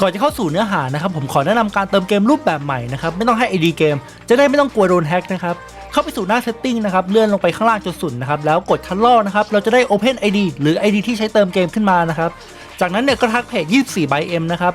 ก่อนจะเข้าสู่เนื้อหานะครับผมขอแนะนำการเติมเกมรูปแบบใหม่นะครับไม่ต้องให้ ID เกม จะได้ไม่ต้องกลัวโดนแฮ็กนะครับเข้าไปสู่หน้า setting นะครับเลื่อนลงไปข้างล่างจนสุดนะครับแล้วกดคันลอกนะครับเราจะได้ Open ID หรือ ID ที่ใช้เติมเกมขึ้นมานะครับจากนั้นเนี่ยก็ทักเพจ24 by M นะครับ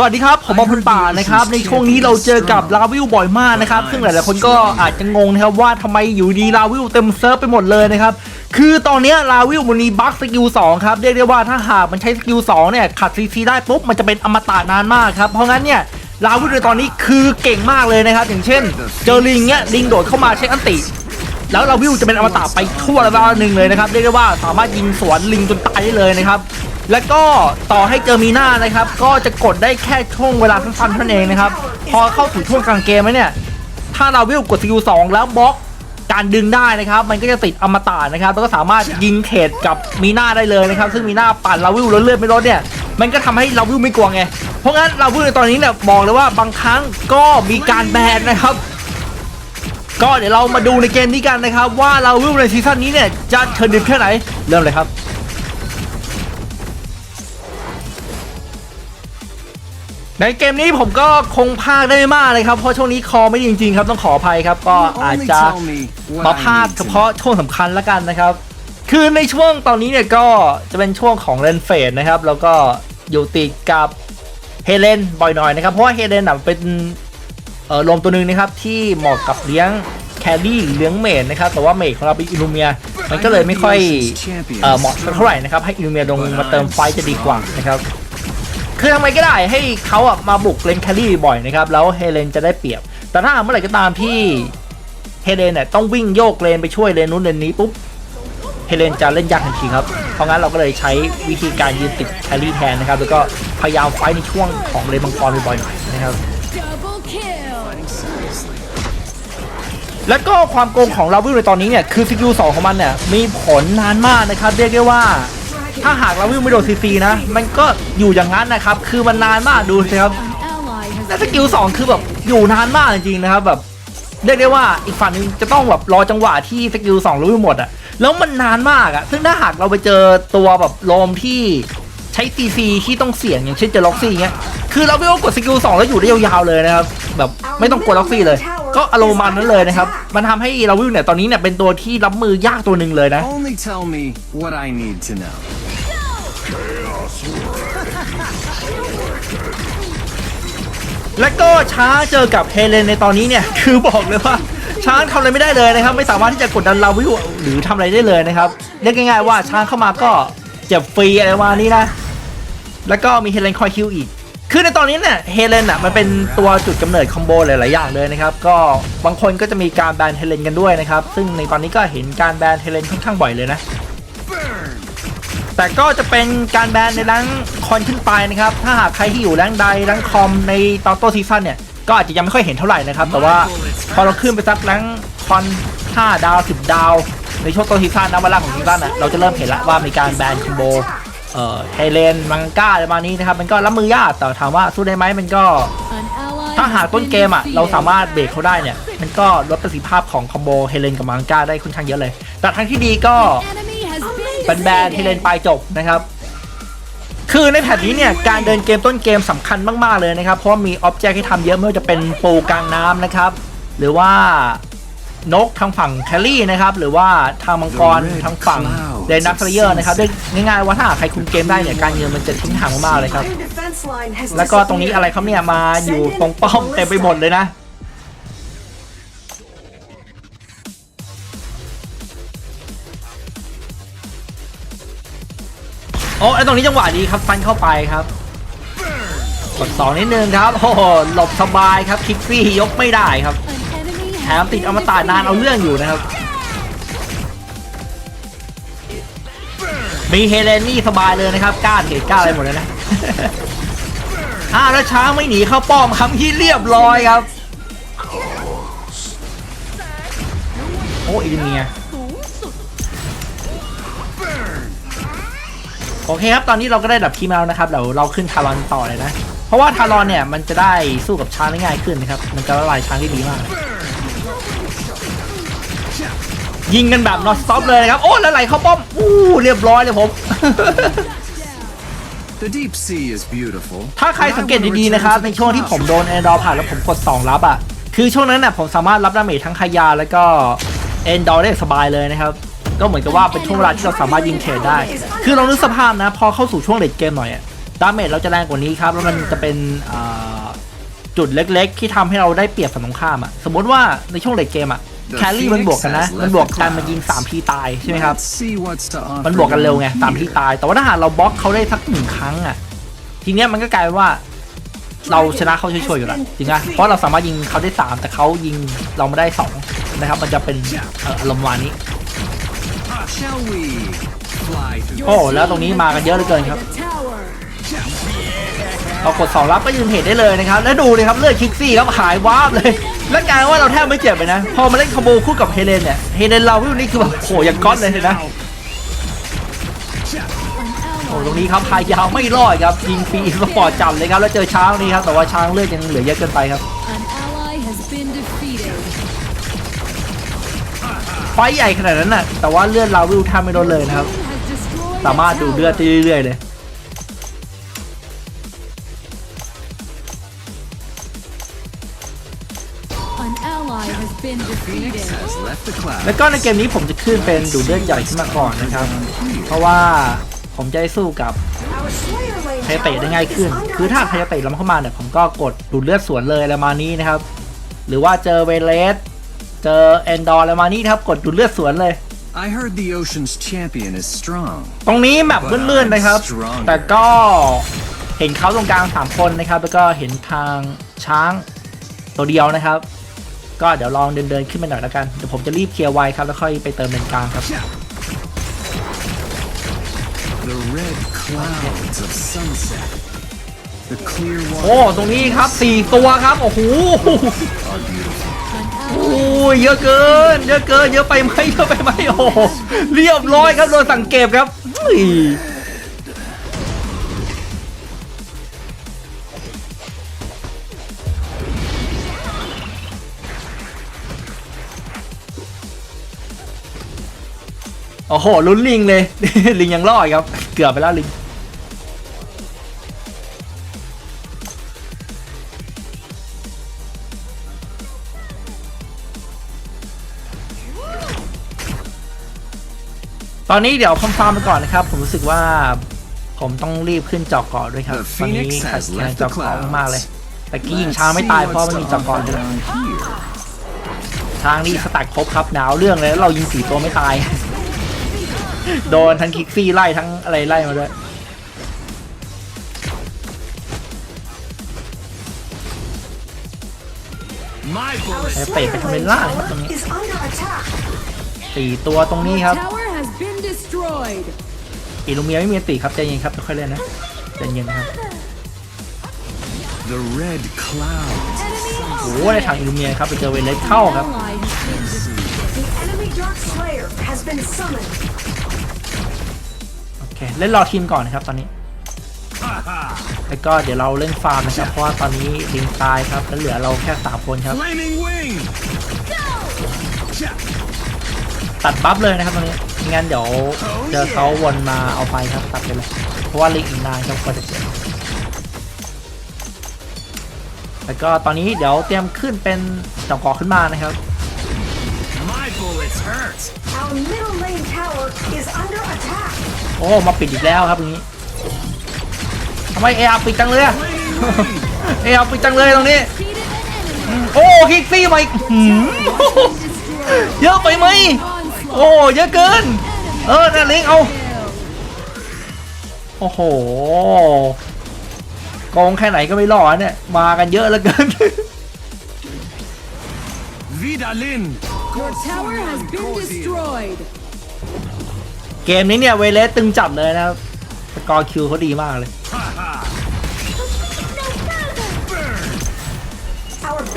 สวัสดีครับ ผมบอมพลป่านะครับ ในช่วงนี้เราเจอกับลาวิวบ่อยมากนะครับ ซึ่งหลายๆคนก็อาจจะงงนะครับว่าทำไมอยู่ดีลาวิวเต็มเซิร์ฟไปหมดเลยนะครับ คือตอนเนี้ยลาวิวมันมีบั๊กสกิล2ครับ เรียกได้ว่าถ้าหากมันใช้สกิล2เนี่ย ขัดซีซีได้ปุ๊บ มันจะเป็นอมตะนานมากครับ เพราะงั้นเนี่ยลาวิวในตอนนี้คือเก่งมากเลยนะครับ อย่างเช่น เจอลิงเนี่ยลิงโดดเข้ามาใช้อันติแล้วลาวิวจะเป็นอมตะไปทั่วระดับหนึ่งเลยนะครับเรียกได้ว่าสามารถยิงสวนลิงจนตายได้เลยนะครับ แล้วก็ต่อให้เจอมีหน้านะครับ ก็จะกดได้แค่ช่วงเวลาสั้นๆเท่านั้นเองนะครับ พอเข้าถึงช่วงกลางเกมแล้วเนี่ย ถ้าลาวิวกดสกิลสองแล้วบล็อกการดึงได้นะครับ มันก็จะติดอมตะนะครับ แล้วก็สามารถยิงเขตกับมีหน้าได้เลยนะครับ ซึ่งมีหน้าปั่นลาวิวแล้วเลือดไม่ลดเนี่ย มันก็ทำให้ลาวิวไม่กลัวไง เพราะงั้นลาวิวในตอนนี้เนี่ยบอกเลยว่าบางครั้งก็มีการแบนนะครับ ก็เดี๋ยวเรามาดูในเกมนี้กันนะครับ ว่าลาวิวในซีซั่นนี้เนี่ยจะเชิญดิบแค่ไหน เริ่มเลยครับ ในเกมนี้ผมก็คงพากได้ไม่มากเลยครับ เพราะช่วงนี้คอไม่ดีจริงๆครับต้องขออภัยครับ ก็อาจจะมาพากเฉพาะช่วงสำคัญแล้วกันนะครับ คือในช่วงตอนนี้เนี่ยก็จะเป็นช่วงของเลนเฟดนะครับ แล้วก็อยู่ติดกับเฮเลนบ่อยหน่อยนะครับ เพราะว่าเฮเลนเป็นเอ่อลมตัวหนึ่งนะครับที่เหมาะกับเลี้ยงแครี่เลี้ยงเมดนะครับแต่ว่าเมดของเราเป็นอิลูเมีย มันก็เลยไม่ค่อยเออเหมาะเท่าไหร่นะครับให้อิลูเมียลงมาเติมไฟจะดีกว่านะครับ คือทำไมก็ได้ให้เขาอะมาบุกเลนแครี่บ่อยนะครับ แล้วเฮเลนจะได้เปรียบ แต่ถ้าเมื่อไหร่ก็ตามที่เฮเลนเนี่ยต้องวิ่งโยกเลนไปช่วยเลนนู้นเลนนี้ปุ๊บเฮเลนจะเล่นยากทันทีครับ เพราะงั้นเราก็เลยใช้วิธีการยืนติดแครี่แทนนะครับ แล้วก็พยายามไฟในช่วงของเลนมังกรบ่อยๆหน่อยนะครับ แล้วก็ความโกงของลาวิลในตอนนี้เนี่ย คือสกิลสองของมันเนี่ยมีผลนานมากนะครับ เรียกได้ว่า ถ้าหากลาวิลไม่โดนซีซีนะ มันก็อยู่อย่างนั้นนะครับ คือมันนานมากดูสิครับและสกิลสองคือแบบอยู่นานมากจริงๆนะครับแบบเรียกได้ว่าอีกฝั่งหนึงจะต้องแบบรอจังหวะที่สกิลสองรู้หมดอะแล้วมันนานมากอะซึ่งถ้าหากเราไปเจอตัวแบบโลมที่ใช้ซีซีที่ต้องเสี่ยงอย่างเช่นเจอล็อกซี่อย่างเงี้ยคือเราไม่ต้องกดสกิลสองแล้วอยู่ได้ยาวๆเลยนะครับแบบไม่ต้องกดล็อกซี่เลย ก็อารมณ์มันนั้นเลยนะครับ มันทำให้เราวิวเนี่ยตอนนี้เนี่ยเป็นตัวที่รับมือยากตัวหนึ่งเลยนะ และก็ช้างเจอกับเฮเลนในตอนนี้เนี่ย คือบอกเลยว่าช้างทำอะไรไม่ได้เลยนะครับ ไม่สามารถที่จะกดดันลาวิวหรือทำอะไรได้เลยนะครับเรียกง่ายๆว่าช้างเข้ามาก็เจ็บฟรีอะไรประมาณนี้นะ แล้วก็มีเฮเลนคอยคิวอีกคือในตอนนี้เนี่ยเฮเลนอะมันเป็นตัวจุดกำเนิดคอมโบหลาย ๆ อย่างเลยนะครับ ก็บางคนก็จะมีการแบนเฮเลนกันด้วยนะครับ ซึ่งในตอนนี้ก็เห็นการแบนเฮเลนค่อนข้างบ่อยเลยนะ แต่ก็จะเป็นการแบนในแรงคอนขึ้นไปนะครับ ถ้าหากใครที่อยู่แรงใดแรงคอมในตอนต้นซีซั่นเนี่ย ก็อาจจะยังไม่ค่อยเห็นเท่าไหร่นะครับ แต่ว่าพอเราขึ้นไปสักแรงคอน5ดาว 10 ดาว ในช่วงต้นซีซั่นนะเวลาของซีซั่นอะเราจะเริ่มเห็นล้วว่ามีการแบนคอมโบเอ่อไทเลนมังก้าอะไรประมาณนี้นะครับ มันก็รับมือยากแต่ถามว่าสู้ได้ไหมมันก็ถ้าหากต้นเกมอะเราสามารถเบรกเขาได้เนี่ย มันก็ลดประสิทธิภาพของคอมโบเฮเลนกับมังก้าได้ค่อนข้างเยอะเลย แต่ทางที่ดีก็ enemy has been เป็นแบรนด์ที่เล่นปลายจบนะครับคือในแพทนี้เนี่ยการเดินเกมต้นเกมสำคัญมากๆเลยนะครับ เพราะว่ามีออบเจกต์ให้ทำเยอะไม่ว่าจะเป็นปูกลางน้ำนะครับ หรือว่านกทางฝั่งแคลรี่นะครับ หรือว่าทางมังกรทางฝั่งเดนนัสเลเยอร์นะครับด้วยง่ายๆว่าถ้าหากใครคุมเกมได้เนี่ยการเงินมันจะทิ้งห่างมากๆเลยครับ แล้วก็ตรงนี้อะไรครับเนี่ยมาอยู่ตรงป้อมเต็มไปหมดเลยนะ โอ้ไอตรงนี้จังหวะดีครับฟันเข้าไปครับกดสองนิดนึงครับโอ้โหหลบสบายครับคิกฟี่ยกไม่ได้ครับแถมติดอมตะนานเอาเรื่องอยู่นะครับ มีเฮเลนนี่สบายเลยนะครับกล้าเทรดกล้าอะไรหมดเลยนะอ้าวแล้วช้างไม่หนีเข้าป้อมครับที่เรียบร้อยครับ โอ้อีเมีย โอเคครับ ตอนนี้เราก็ได้ดับทีมแล้วนะครับเดี๋ยวเราขึ้นทารอนต่อเลยนะ เพราะว่าทารอนเนี่ยมันจะได้สู้กับช้างได้ง่ายขึ้นนะครับ มันจะละลายช้างได้ดีมากเลยยิงกันแบบ not stop เลยนะครับ โอ้แล้วไหลเข้าป้อม อู้เรียบร้อยเลยผม The deep sea is beautiful. ถ้าใครสังเกต but I ดี wanna ๆนะครับ return ใน to the ช่วงที่ผม top. โดนแอนดอร์ผ่านแล้วผมกด2รับอะ คือช่วงนั้นน่ะผมสามารถรับดาเมจทั้งขยาแล้วก็แอนดอร์ได้สบายเลยนะครับ ก็เหมือนกับว่าเป็นช่วงเวลาที่เราสามารถยิงเทรดได้ คือเรานึกสภาพนะ พอเข้าสู่ช่วงเลดเกมหน่อยอะดาเมจเราจะแรงกว่านี้ครับ แล้วมันจะเป็นอ่าจุดเล็กๆ ที่ทำให้เราได้เปรียบฝั่งตรงข้ามอะ สมมติว่าในช่วงเลดเกมอะแครี่มันบวกกันนะ มันบวกกันมายิง 3 ทีตายใช่ไหมครับ Let's see what's to offer มันบวกกันเร็วไง down สามที here. ตาย แต่ว่าถ้าหากเราบล็อกเขาได้สักหนึ่งครั้งอะ ทีเนี้ยมันก็กลายเป็นว่าเราชนะเขาช่วยๆอยู่แล้วจริงไหมเพราะเราสามารถยิงเขาได้สามแต่เขายิงเราไม่ได้สองนะครับ มันจะเป็นเอ่ออารมณ์วานี้ Shall we fly through โอ้แล้วตรงนี้มากันเยอะเหลือเกินครับ The tower. เรากดสองรับก็ยืนเห็นได้เลยนะครับ แล้วดูเลยครับเลือดคิกซี่ครับหายวาบเลย แล้วกลายว่าเราแทบไม่เจ็บเลยนะ พอมาเล่นคอมโบคู่กับเฮเลนเนี่ย เฮเลนเราวิวนี่คือแบบโหอย่างก๊อตเลยนะ An โอ้ ally ตรงนี้ครับพายาวไม่รอดครับ ยิงฟรีสปอร์ตจับเลยครับ แล้วเจอช้างนี่ครับ แต่ว่าช้างเลือดยังเหลือเยอะเกินไปครับ ไฟท์ใหญ่ขนาดนั้นน่ะ แต่ว่าเลือดเราวิวทำไม่ลดเลยนะครับ Team has destroyed สามารถ a ดู tower. เลือดได้เรื่อยๆเลย An ally has been Phoenix defeated. has left the cloud. แล้วก็ในเกมนี้ผมจะขึ้นเป็นดูดเลือดใหญ่ขึ้นมาก่อนนะครับ เพราะว่าผมจะได้สู้กับไทเตะได้ง่ายขึ้น คือถ้าไทเตะล้ำเข้ามาเนี่ยผมก็กดดูดเลือดสวนเลยอะไรมานี้นะครับ หรือว่าเจอเวเลส เจอแอนดอร์อะไรมานี้นะครับ กดดูดเลือดสวนเลย I heard the ocean's champion is strong. ตรงนี้แมปลื่นๆนะครับ แต่ก็เห็นเขาตรงกลาง3คนนะครับ แล้วก็เห็นทางช้างตัวเดียวนะครับ ก็เดี๋ยวลองเดินๆขึ้นไปหน่อยแล้วกัน เดี๋ยวผมจะรีบเคลียร์ไวครับ แล้วค่อยไปเติมเลนกลางครับ The red clouds of sunset. The clear โอ้ water ตรงนี้ครับ 4 ตัวครับ โอ้โห are beautiful. An โอ้ยเยอะเกิน เยอะเกิน เยอะไปไหมเยอะไปไหมโอ้เรียบร้อยครับโดนสังเกตครับอุ้ยโอ้โหลุ้นลิงเลย ลิงยังรอดครับ เกือบไปแล้วลิง ตอนนี้เดี๋ยวคอมฟาร์มไปก่อนนะครับ ผมรู้สึกว่าผมต้องรีบขึ้นจอกเกาะด้วยครับ The ตอนนี้ Phoenix ขัด has แคลน left จ the อกเกาะ clouds. มากๆเลย แต่กี้ยิง Let's ช้างไม่ see ตายเพราะ what's มัน to มีจอกเกาะ offer ด้วย down here. ช้างนี่สตัดครบครับหนาวเรื่องเลยแล้วเรายิงสี่ตัวไม่ตาย โดนทั้งคิกซี่ไล่ทั้งอะไรไล่มาด้วย My ใช้ bullets เตะไปทำเป็นล่าครับตรงนี้ is under attack. สี่ตัวตรงนี้ครับ tower has been destroyed. อีลูเมียไม่มีอันติครับใจเย็นครับค่อยๆเล่นนะใจเย็นนะครับ The red clouds. โอ้โหในทางอีลูเมียครับไปเจอเวเลสเข้าครับ Ally has been defeated. The enemy Dark Slayer has been summoned. โอเคเล่นรอทีมก่อนนะครับตอนนี้ แล้วก็เดี๋ยวเราเล่นฟาร์มนะครับ เพราะว่าตอนนี้ลิงตายครับแล้วเหลือเราแค่สามคนครับ Flaming wing. ตัดบัฟเลยนะครับตรงนี้ไม่งั้นเดี๋ยวเจอเขาวนมาเอาไปครับตัดไปเลยเพราะว่าลิงอีกนานครับกว่าจะเสร็จแล้วก็ตอนนี้เดี๋ยวเตรียมขึ้นเป็นจอกอขึ้นมานะครับ My bullets hurt. Our middle lane tower is under attack. โอ้มาปิดอีกแล้วครับตรงนี้ทำไมเออาปิดจังเลยอะเออาปิดจังเลยตรงนี้ Defeated an enemy. โอ้คิกซี่มาอีกหืม Destroyed. เยอะไปไหม Onslaught. โอ้เยอะเกิน เออน่าลิงเอาโอ้โหโกงแค่ไหนก็ไม่รอดเนี่ย มากันเยอะเหลือเกิน Vidalin. Your tower has been destroyed. เกมนี้เนี่ยเวเลสตึงจัดเลยนะครับสกอร์คิวเขาดีมากเลย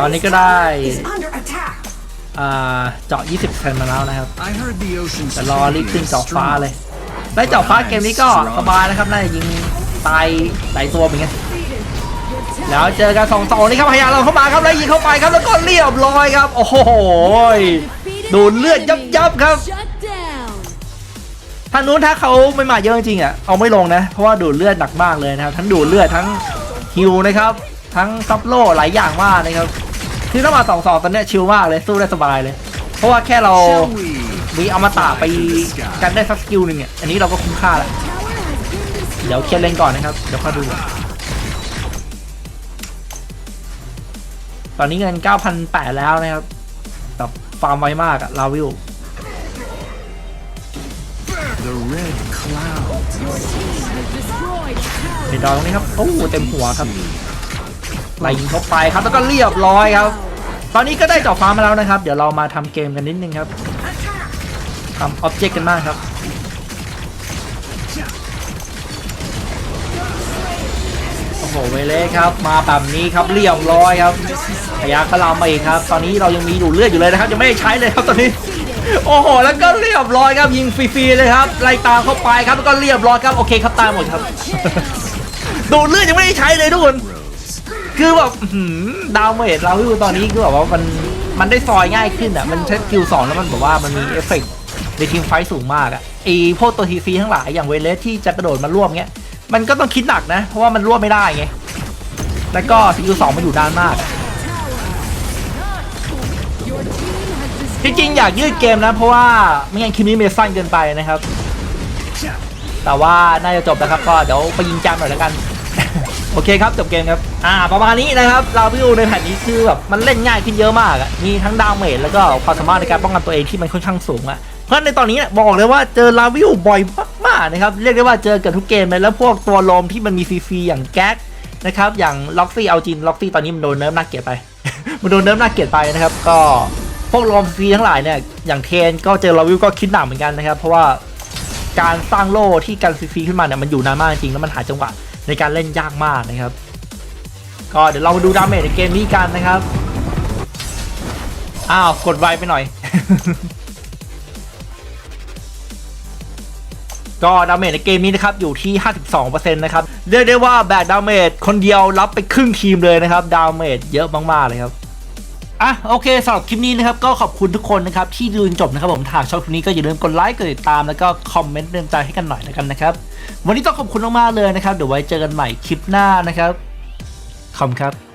ตอนนี้ก็ได้ เจาะ 20เซนมาแล้วนะครับ I heard the ocean's แต่รอรีบขึ้นเจาะฟ้าเลยได้เจาะฟ้าเกมนี้ก็สบายนะครับน่าจะยิงตายหลายตัวเหมือนกันแล้วเจอกันสองสองนี่ครับพยายามเราเข้ามาครับแล้วยิงเข้าไปครับแล้วก็เรียบร้อยครับ โอ้โห Defeated ดูดเลือดยับยับครับ Shut down. ทางนู้นถ้าเขาไม่มาเยอะจริงๆอะเอาไม่ลงนะ เพราะว่าดูดเลือดหนักมากเลยนะครับ ทั้งดูดเลือดทั้งฮิวนะครับ ทั้งซับโล่หลายอย่างมากนะครับ คือถ้ามาสองสองตอนเนี้ยชิลมากเลยสู้ได้สบายเลย เพราะว่าแค่เรา Shall we? มีอมตะไปกันได้สักสกิลหนึ่งเนี่ยอันนี้เราก็คุ้มค่าแล้ว Tower has been destroyed. เดี๋ยวเคลียร์เลนก่อนนะครับ เดี๋ยวค่อยดู ตอนนี้เงิน 9,800 แล้วนะครับแบบฟาร์มไวมากอะลาวิล The red cloud. Destroyed. Tower. เดี๋ยวดอยตรงนี้ครับ โอ้โหเต็มหัวครับ ไล่ยิงเข้าไปครับแล้วก็เรียบร้อยครับ ตอนนี้ก็ได้เจาะฟ้ามาแล้วนะครับ เดี๋ยวเรามาทำเกมกันนิดนึงครับทำออบเจกต์กันมากครับโอ้โหเวเล่ครับมาแบบนี้ครับเรียบร้อยครับพยาคลามมาอีกครับ ตอนนี้เรายังมีดูเลือดอยู่เลยนะครับยังไม่ได้ใช้เลยครับตอนนี้ โอ้โหแล้วก็เรียบร้อยครับยิงฟรีๆเลยครับไล่ตามเข้าไปครับแล้วก็เรียบร้อยครับโอเคครับตายหมดครับดูดเลือดยังไม่ได้ใช้เลยทุกคน คือแบบดาวเมจเราคือตอนนี้คือแบบว่ามันมันได้ซอยง่ายขึ้นอะ มันใช้สกิลสองแล้วมันแบบว่ามันมีเอฟเฟกต์ในทีมไฟสูงมากอะไอพวกตัวทีซีทั้งหลายอย่างเวเลสที่จะกระโดดมาร่วมเงี้ย มันก็ต้องคิดหนักนะ เพราะว่ามันร่วมไม่ได้ไง แล้วก็สกิลสองมันอยู่ด้านมากจริงๆอยากยืดเกมนะ เพราะว่าไม่งั้นคลิปนี้มันจะสั้นเกินไปนะครับ แต่ว่าน่าจะจบแล้วครับก็เดี๋ยวไปยิงจามหน่อยแล้วกัน โอเคครับจบเกมครับอ่าประมาณนี้นะครับลาวิวในแผ่นนี้คือแบบมันเล่นง่ายขึ้นเยอะมากอะมีทั้งดาวเมจแล้วก็ความสามารถในการป้องกันตัวเองที่มันค่อนข้างสูงอะเพราะในตอนนี้บอกเลยว่าเจอลาวิวบ่อยมากๆนะครับเรียกได้ว่าเจอเกือบทุกเกมเลยแล้วพวกตัวลมที่มันมีซีซีอย่างแก๊กนะครับอย่างล็อกซี่เอาจินล็อกซี่ตอนนี้มันโดนเนิร์ฟน่าเกลียดไป มันโดนเนิร์ฟน่าเกลียดไปนะครับก็พวกลมซีทั้งหลายเนี่ยอย่างเทนก็เจอลาวิวก็คิดหนักเหมือนกันนะครับเพราะว่าการสร้างโล่ที่กันซีซีขึ้นมาเนี่ยมันอยู่นานมากจริงแล้วมันหาจังหวะ ในการเล่นยากมากนะครับ ก็เดี๋ยวเรามาดูดาเมจในเกมนี้กันนะครับ อ้าว กดไวไปหน่อย ก็ดาเมจในเกมนี้นะครับ อยู่ที่ 52%นะครับ เรียกได้ว่าแบกดาเมจคนเดียวรับไปครึ่งทีมเลยนะครับ ดาเมจเยอะมากๆเลยครับ อะโอเคสำหรับคลิปนี้นะครับก็ขอบคุณทุกคนนะครับที่ดูจนจบนะครับผมถ้าชอบคลิปนี้ก็อย่าลืมกดไลค์กดติดตามแล้วก็คอมเมนต์เตือนใจให้กันหน่อยแล้วกันนะครับ วันนี้ต้องขอบคุณมากๆเลยนะครับ เดี๋ยวไว้เจอกันใหม่คลิปหน้านะครับขอบคุณครับ